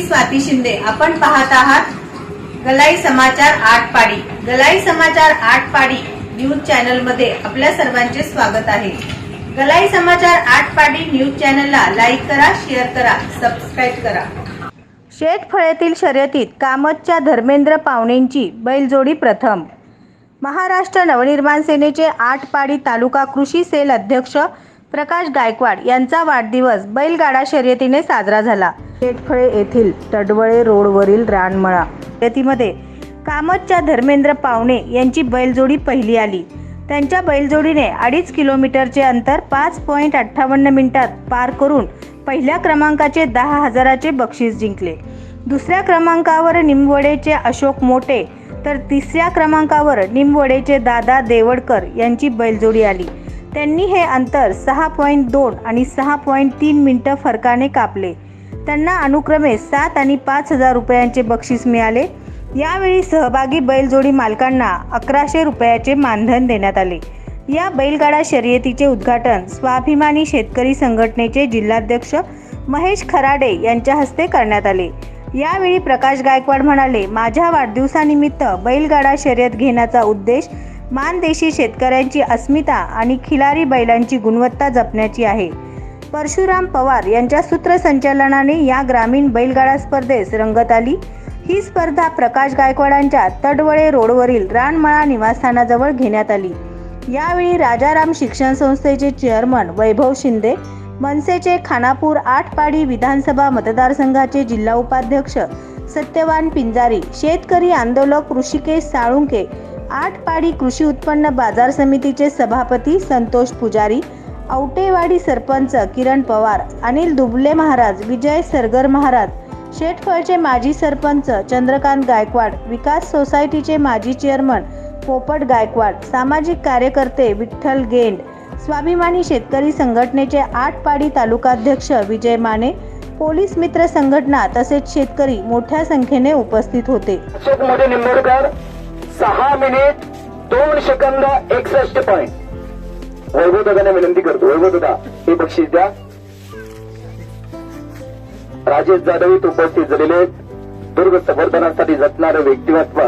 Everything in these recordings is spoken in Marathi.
मी स्वाती शिंदे. आपण पाहत आहात गलाई समाचार आठ पाडी गलाई समाचार आठ पाडी न्यूज चॅनलमध्ये आपल्या सर्वांचे स्वागत आहे. गलाई समाचार आठ पाडी न्यूज चॅनलला लाईक करा शेअर करा सबस्क्राईब करा. शेतफळेतील शर्यतीत कामतच्या धर्मेंद्र पावणेंची बैलजोडी प्रथम. महाराष्ट्र नवनिर्माण सेनेचे आठ पाडी तालुका कृषी सेल अध्यक्ष प्रकाश गायकवाड यांचा वाढदिवस बैलगाडा शर्यतीने साजरा झाला. शेटफळे येथील तडवळे रोडवरील रानमळा शर्यतीमध्ये कामतच्या धर्मेंद्र पावणे यांची बैलजोडी पहिली आली. त्यांच्या बैलजोडीने अडीच किलोमीटरचे अंतर पाच पॉईंट अठ्ठावन्न मिनिटात पार करून पहिल्या क्रमांकाचे दहा हजाराचे बक्षीस जिंकले. दुसऱ्या क्रमांकावर निमवडेचे अशोक मोटे तर तिसऱ्या क्रमांकावर निमवडेचे दादा देवडकर यांची बैलजोडी आली. त्यांनी हे अंतर सहा पॉईंट दोन आणि सहा पॉईंट तीन मिनटं फरकाने कापले. त्यांना अनुक्रमे सात आणि पाच हजार रुपयांचे बक्षीस मिळाले. यावेळी सहभागी बैलजोडी मालकांना अकराशे रुपयाचे मानधन देण्यात आले. या बैलगाडा शर्यतीचे उद्घाटन स्वाभिमानी शेतकरी संघटनेचे जिल्हाध्यक्ष महेश खराडे यांच्या हस्ते करण्यात आले. यावेळी प्रकाश गायकवाड म्हणाले माझ्या वाढदिवसानिमित्त बैलगाडा शर्यत घेण्याचा उद्देश मानदेशी शेतकऱ्यांची अस्मिता आणि खिलारी बैलांची गुणवत्ता जपण्याची आहे. परशुराम पवार यांच्या सूत्रसंचालनाने या ग्रामीण बैलगाडा स्पर्धेस रंगत आली. ही स्पर्धा प्रकाश गायकवाडांच्या तडवळे रोडवरील रानमळा निवासस्थानाजवळ घेण्यात आली. यावेळी राजाराम शिक्षण संस्थेचे चेअरमन वैभव शिंदे मनसेचे खानापूर आठपाडी विधानसभा मतदारसंघाचे जिल्हा उपाध्यक्ष सत्यवान पिंजारी शेतकरी आंदोलक ऋषिकेश साळुंके आठपाडी कृषी उत्पन्न बाजार समितीचे सभापती संतोष पुजारी औटेवाडी सरपंच किरण पवार अनिल दुबले महाराज विजय सरगर महाराज शेटफळचे माजी सरपंच चंद्रकांत गायकवाड विकास सोसायटीचे माजी चेअरमन पोपट गायकवाड सामाजिक कार्यकर्ते विठ्ठल गेंड स्वाभिमानी शेतकरी संघटनेचे आठपाडी तालुकाध्यक्ष विजय माने पोलीस मित्र संघटना तसेच शेतकरी मोठ्या संख्येने उपस्थित होते. अशोक मोठे निंबोडकर सहा मिनिट दोन सेकंद एकसष्ट पॉईंट वैभव दादाने विनंती करतो. वैभव दादा हे बक्षीस द्या. राजेश जाधव उपस्थित झालेले दुर्ग संवर्धनासाठी जपणारे व्यक्तिमत्व.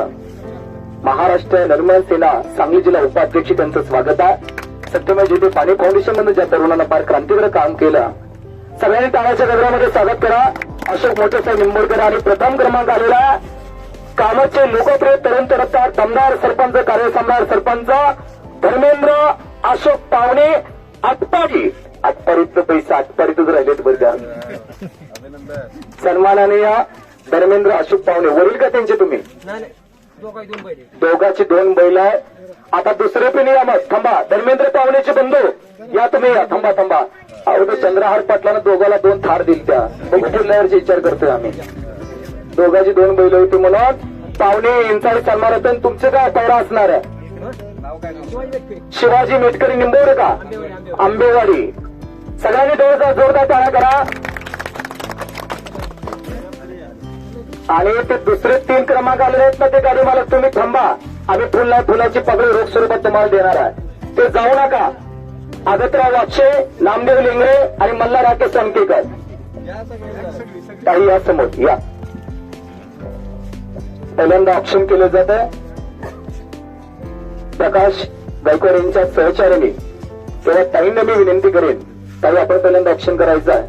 महाराष्ट्र निर्मळ सेना सांगली जिल्हा उपाध्यक्ष त्यांचं स्वागत आहे. सत्यमय जिथे पाणी फाउंडेशनमध्ये ज्या तरुणांना फार क्रांतिकारक काम केलं सगळ्यांनी टाळ्याच्या गजरामध्ये स्वागत करा. अशोक मोठे साहेब निंबोडकर आणि प्रथम क्रमांक आलेला आहे. कामाचे लोकप्रिय तरुण तरफदार दमदार सरपंच कार्यसम्राट सरपंच धर्मेंद्र अशोक पावणे आटपाडी. आटपाडीतलं पैसे आटपाडीतच राहिलेत बरं सन्मानाने या धर्मेंद्र अशोक पावणे. वडील का त्यांचे तुम्ही? दोघाची दोन बैल आहे आता दुसरे पण या मग. थांबा. धर्मेंद्र पावणेचे बंधू. या तुम्ही या. थांबा थांबा. अगोदर चंद्रहार पाटलानं दोघाला दोन थार दिल त्या पुढल्यावरचे विचार करतोय आम्ही. दोघाची दोन बैल होती म्हणून पावणे इंचाळ सन्मानातून तुमचे काय पैरा असणार आहे? शिवाजी मेटकरी निंबोरे का? आंबेवाडी. सगळ्यांनी जोरदार जोरदार टाळ्या करा. आणि ते दुसरे तीन क्रमांक आलेले आहेत ना ते गाडी मला तुम्ही थांबा. आम्ही फुला फुलाची पगडी रोख स्वरूपात तुम्हाला देणार आहे. ते जाऊ नका. आगतराव वाक्षे नामदेव लिंगरे आणि मल्हार राकेश संकेकर काही या समोर या. पहिल्यांदा ऑप्शन केलं जात आहे. प्रकाश गायकवाड यांच्या सहचार्याने तेव्हा ताईंना मी विनंती करेन ताई आपण पहिल्यांदा ऑप्शन करायचं आहे.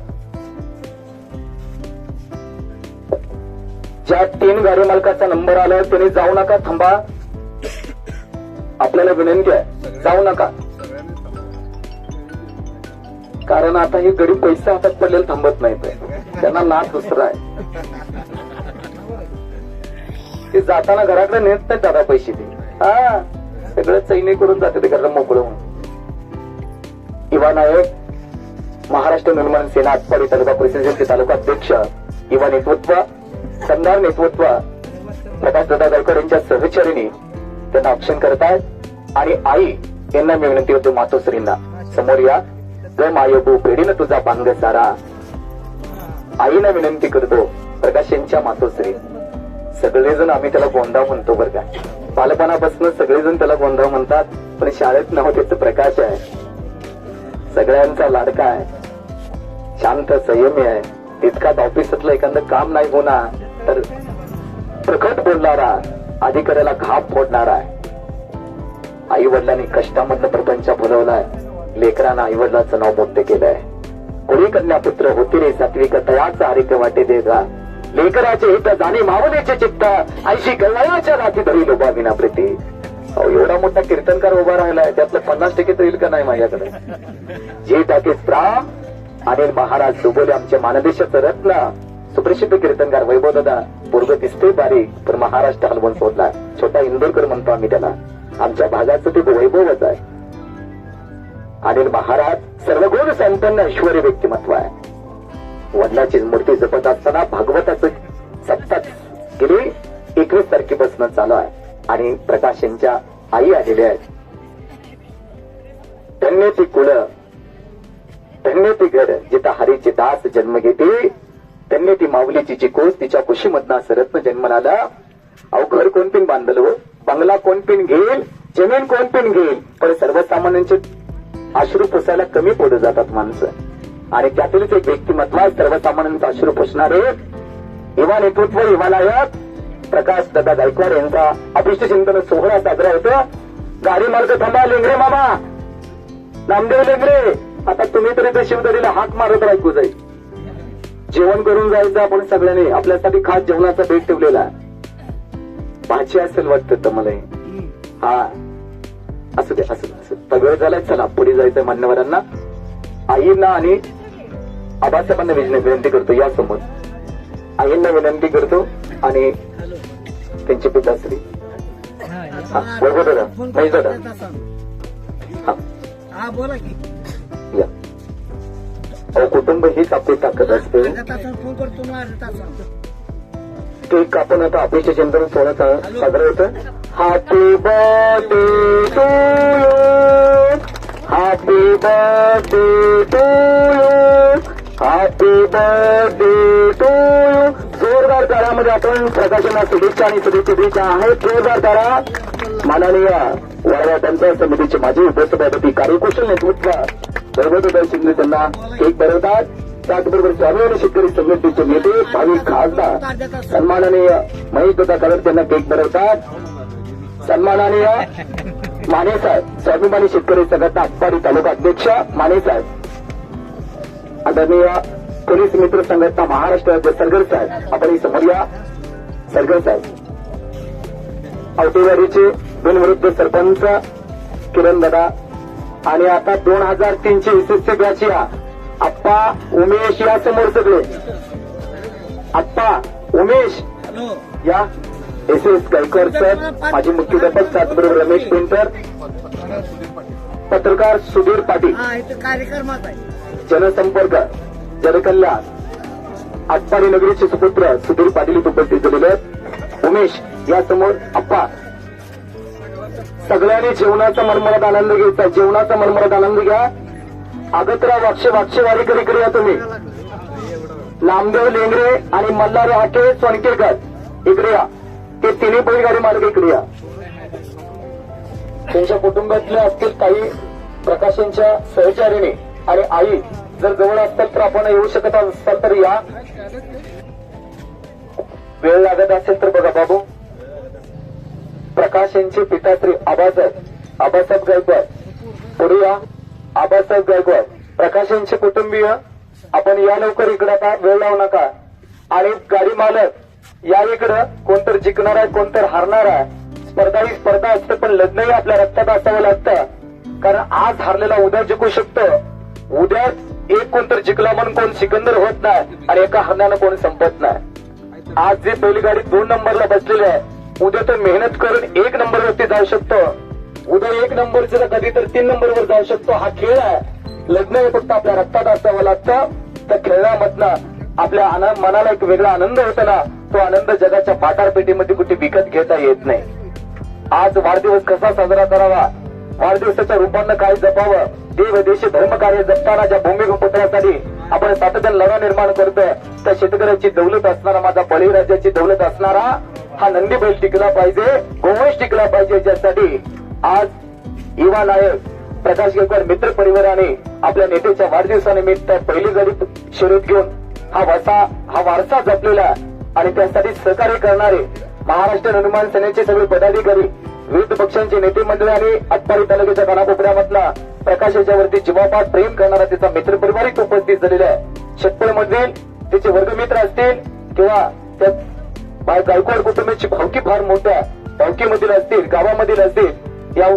ज्या तीन गाडी मालकाचा नंबर आला त्याने जाऊ नका थांबा. आपल्याला विनंती आहे जाऊ नका. कारण आता हे गरीब पैसे हातात पडलेले थांबत नाहीत. त्यांना नाच दुसरा आहे. ते जाताना घराकडे नेत नाहीत दादा पैसे ते. हा सगळं चैनी करून जाते ते घरला मोकळं होऊन. युवा नायक महाराष्ट्र निर्माण सेना आटपाडी तालुका परिषदेचे तालुका अध्यक्ष युवा नेतृत्व सरदार नेतृत्व प्रकाश दादा गायकवाड यांच्या सहचारीने त्यांना ऑप्शन करतायत आणि आई यांना मी विनंती करतो मातोश्रींना. समोर या. गम मायोबू पेढीनं तुझा पांग सारा. आईला विनंती करतो प्रकाश यांच्या मातोश्री. सगळेजण आम्ही त्याला गोंधाव म्हणतो बरं का. बालपणापासून सगळेजण त्याला गोंधाव म्हणतात पण शाळेत नाव त्याचं प्रकाश आहे. सगळ्यांचा लाडका आहे. शांत संयमी आहे. तितकाच ऑफिसातलं एखादं काम नाही होणार तर प्रकट बोलणारा अधिकाऱ्याला घाप फोडणारा आई वडिलांनी कष्टामधनं प्रपंच भरवलाय लेकरांना आई वडिलाचं नाव मोठे केलंय. कोणी कन्या पुत्र होती रे सात्विक तयाचा हरिक वाटे देगा लेकराचे हित जाणे मावलेचे चित्त. ऐशी कल्याणाच्या नाती धरी लोबा विना प्रीती. एवढा मोठा कीर्तनकार उभा राहिलाय त्यातलं पन्नास टक्के तर येईल का नाही माझ्याकडे? जे टाकेस प्राम अनिल महाराज डुबोले आमचे मानदेशाचं रत्न. सुप्रसिद्ध कीर्तनकार वैभव दादा पूर्व दिसते बारीक पण महाराष्ट्र हलवून सोडला छोटा इंदोरकर म्हणतो आम्ही त्याला. आमच्या भागाचं ते वैभवच आहे. अनिल महाराज सर्वगुण संपन्न ऐश्वर्य व्यक्तिमत्व आहे. वडिलाची मूर्ती जपत असताना भागवताचं सप्ताह गेली एकवीस तारखेपासून चालू आहे. आणि प्रकाश यांच्या आई आलेल्या आहेत. धन्य ती कुलं. धन्य ती घर जिथं हरीचे दास जन्म घेते. धन्य ती माऊलीची चिकोस तिच्या कुशीमधना सरत्न जन्माला आला. अहो घर कोण पिन बांधलं हो? बंगला कोण पिन घेईल? जमीन कोण पिन घेईल? पण सर्वसामान्यांचे अश्रू पुसायला कमी पडू जातात माणसं. आणि त्यातीलच एक व्यक्तिमत्व आहे सर्वसामान्यांचं अश्रू पुसणारे युवा नेतृत्व युवा नायक प्रकाश दादा गायकवाड यांचा अभिष्ट चिंतन सोहळा साजरा होतो गाडी मार्ग थांबा लेंगरे मामा. नामदेव लेंगरे. आता तुम्ही तरी त्या शिवदरीला हाक मारत ऐकू जाईल. जेवण करून जायचं आपण सगळ्यांनी. आपल्यासाठी खास जेवणाचा भेट ठेवलेला भाजी असेल वाटतं तर मला. हा. असू दे असू दे असू सगळं झालंय. चला पुढे जायचं मान्यवरांना. आईंना आणि आबासाहेबांना विन- विनंती करतो या समोर आईंना विनंती करतो आणि त्यांचे पिताश्री. हा वैभव दादा महेश दादा हा. बोला की या. अहो कुटुंब हीच आपली ताकद असते. केक आपण आता अपेक्षा चिंतन सोहळा साजरा होतं happy birthday to you happy birthday to you happy birthday to you जोरदार तारामध्ये आपण प्रकाशना शुभेच्छा आणि शुभेच्छा आहेत. जोरदार तारा. माननीय वाडा पंचायत समितीचे माजी उपसभापती कार्यकुशल नेतृत्व वैभवदादा शिंदे त्यांना केक बनवतात त्याचबरोबर स्वाभिमानी शेतकरी संघटनेचे नेते भावी खासदार सन्माननीय महेश दादा कलर त्यांना केक बनवतात सन्माननीय माने साहेब स्वाभिमानी शेतकरी संघटना आटपाडी तालुका अध्यक्ष माने साहेब. आदरणीय पोलीस मित्र संघटना महाराष्ट्र राज्य सरगर साहेब आपण समोर या सरगर साहेब. औटेवाडीचे बिनविरुद्ध सरपंच किरण दादा आणि आता दोन हजार तीनशे एसएससी बॅच या आप्पा उमेश या समोर सगळे. आप्पा उमेश या एस एस गायकवाड सर माजी मुख्याध्यापक त्याचबरोबर रमेश पेंटर पत्रकार सुधीर पाटील. कार्यक्रमात आहे. जनसंपर्क जनकल्याण. आटपाडी नगरीचे सुपुत्र सुधीर पाटील उपस्थित झालेले आहेत. उमेश यासमोर अप्पा. सगळ्यांनी जेवणाचा मनमरात आनंद घ्यायचा. जेवणाचा मनमरात आनंद घ्या. अगतरा वाक्षे वाक्षेवारी करी करूया तुम्ही. नामदेव लेंगरे आणि मल्हार हाके सोनकेकर इकडे या. ते तिन्ही बैलगाडी मार्ग इकडे या. त्यांच्या कुटुंबातल्या असतील काही प्रकाशांच्या सहचारीने आणि आई जर जवळ असतात तर आपण येऊ शकत असाल तर या. वेळ लागत असेल तर बघा बाबू. प्रकाश यांचे पिताश्री आबासाहेब आबासाहेब गायकवाड. पुढे या. आबासाहेब गायकवाड. प्रकाश यांचे कुटुंबीय आपण या लवकर इकडे आता वेळ लावू नका. आणि गाडी मालक या इकडं. कोणतर जिंकणार आहे कोणतर हारणार आहे. स्पर्धा ही स्पर्धा असते पण लग्नही आपल्या रक्तात असावं लागतं. कारण आज हारलेला उद्या जिंकू शकतो. उद्या एक कोणतर जिंकला म्हणून कोण सिकंदर होत नाही आणि एका हरण्यानं कोण संपत नाही. आज जे बैलगाडी दोन नंबरला बसलेली आहे उद्या तो मेहनत करून एक नंबरवरती जाऊ शकतो. उद्या एक नंबरचं तर कधी तर तीन नंबरवर जाऊ शकतो. हा खेळ आहे. लग्न हे फक्त आपल्या रक्तात असावं लागतं. तर खेळण्यामधनं आपल्या मनाला एक वेगळा आनंद होतो ना तो आनंद जगाच्या बाजारपेठेमध्ये कुठे विकत घेता येत नाही. आज वाढदिवस कसा साजरा करावा? वाढदिवसाच्या रूपानं काय जपावं? देव देशी धर्म जपताना ज्या भूमिपुत्रासाठी आपण सातत्याने लढा निर्माण करतोय त्या शेतकऱ्याची दौलत असणारा माझा बळीराजाची दौलत असणारा हा नंदी बैल टिकला पाहिजे गोवंश टिकला पाहिजे ज्यासाठी आज युवा नायक प्रकाश केळकर मित्र परिवाराने आपल्या नेत्याच्या वाढदिवसानिमित्त पहिली गाडी शर्यत घेऊन हा वारसा हा वारसा जपलेला आणि त्यासाठी सहकार्य करणारे महाराष्ट्र निर्माण सेनेचे सगळे पदाधिकारी विविध पक्षांचे नेते मंडळी आणि आटपाडी तालुक्याच्या कानाकोपऱ्यामधला प्रकाश याच्यावरती जीवापात प्रेम करणारा त्याचा मित्रपरिवार इथं उपस्थित झालेला आहे. शेतकरी मधील त्याचे वर्गमित्र असतील किंवा त्या गायकवाड कुटुंबाची भावकी फार मोठ्या भावकीमधील असतील गावामधील असतील या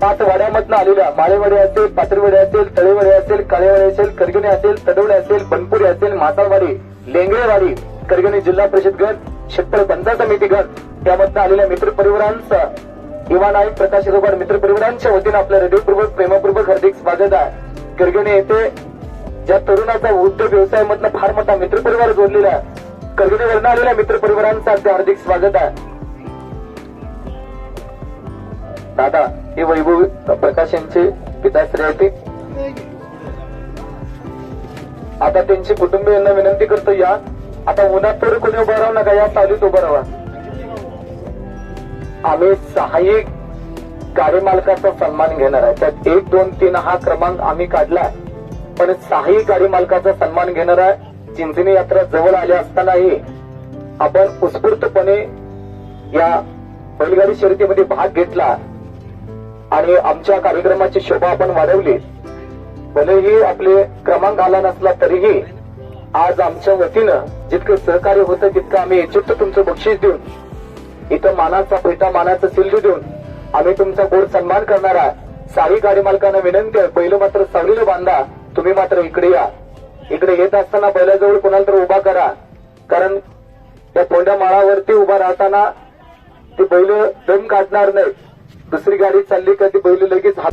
पाच वाड्यामधनं आलेल्या माळेवाडी असेल पात्रवाडी असेल तळेवाडी असेल काळेवाडी असेल करगणे असेल तडवडे असेल बनपुरी असेल मासाळवाडी लेंगळेवाडी करगणे जिल्हा परिषद गट शेतकरी पंचायत समिती गट त्यामधनं आलेल्या मित्रपरिवारांचा युवा नाईक प्रकाश रोबाड मित्रपरिवारांच्या वतीनं आपल्या हृदयपूर्वक प्रेमपूर्वक हार्दिक स्वागत आहे. करगणे येथे ज्या तरुणाचा उद्योग व्यवसायामधला फार मोठा मित्रपरिवार जोडलेला आहे करगणीवरनं आलेल्या मित्रपरिवारांचं अगदी हार्दिक स्वागत आहे. दादा हे वैभव प्रकाश यांचे पिताश्री होते आता त्यांची कुटुंबियांना विनंती करतो या आता उन्हात तर कोणी उभं राहू नका या चालूच उभं राहा. आम्ही सहाय्यक गाडी मालकाचा सन्मान घेणार आहे. त्यात एक दोन तीन हा क्रमांक आम्ही काढलाय. पण सहाही गाडी मालकाचा सन्मान घेणार आहे. चिंचणी यात्रा जवळ आली असतानाही आपण उत्स्फूर्तपणे या बैलगाडी शर्यतीमध्ये भाग घेतला. आणि आमच्या कार्यक्रमाची शोभा आपण वाढवली. भलेही आपले क्रमांक आला नसला तरीही आज आमच्या वतीनं जितकं सहकार्य होतं तितकं आम्ही इच्छुक तुमचं बक्षीस देऊन इथं मानाचा पेटा मानाचं सिल्लू देऊन आम्ही तुमचा गोड सन्मान करणार आहे सारी गाडी मालकांना विनंती आहे पहिलं मात्र सावलीला बांधा तुम्ही मात्र इकडे या. इकडे येत असताना बैलाजवळ कोणाला तर उभा करा. कारण त्या कोंड्या माळावरती उभा राहताना ते बैल दम काढणार नाहीत. दुसरी गाडी चालली का ती बैल लगेच हात